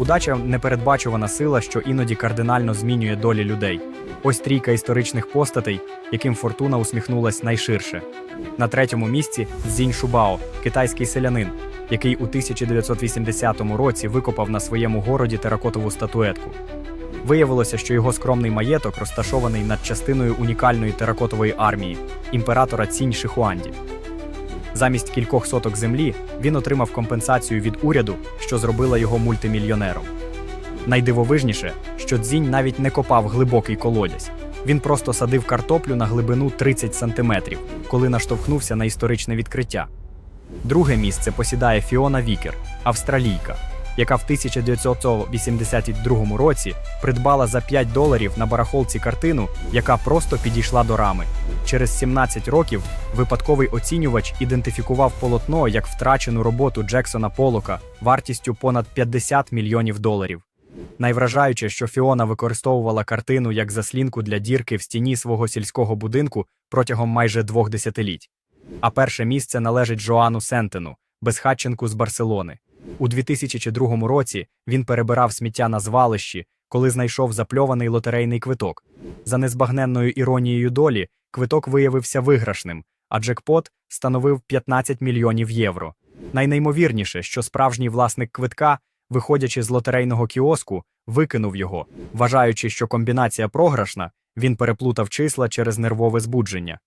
Удача непередбачувана сила, що іноді кардинально змінює долі людей. Ось трійка історичних постатей, яким фортуна усміхнулась найширше. На третьому місці Цзінь Шубао, китайський селянин, який у 1980 році викопав на своєму городі теракотову статуетку. Виявилося, що його скромний маєток розташований над частиною унікальної теракотової армії імператора Цінь Шихуанді. Замість кількох соток землі він отримав компенсацію від уряду, що зробила його мультимільйонером. Найдивовижніше, що дзінь навіть не копав глибокий колодязь. Він просто садив картоплю на глибину 30 сантиметрів, коли наштовхнувся на історичне відкриття. Друге місце посідає Фіона Вікер, австралійка, яка в 1982 році придбала за 5 доларів на барахолці картину, яка просто підійшла до рами. Через 17 років випадковий оцінювач ідентифікував полотно як втрачену роботу Джексона Полока вартістю понад 50 мільйонів доларів. Найвражаюче, що Фіона використовувала картину як заслінку для дірки в стіні свого сільського будинку протягом майже двох десятиліть. А перше місце належить Жоану Сентену, безхатченку з Барселони. У 2002 році він перебирав сміття на звалищі, коли знайшов запльований лотерейний квиток. За незбагненною іронією долі, квиток виявився виграшним, а джекпот становив 15 мільйонів євро. Найнеймовірніше, що справжній власник квитка, виходячи з лотерейного кіоску, викинув його. Вважаючи, що комбінація програшна, він переплутав числа через нервове збудження.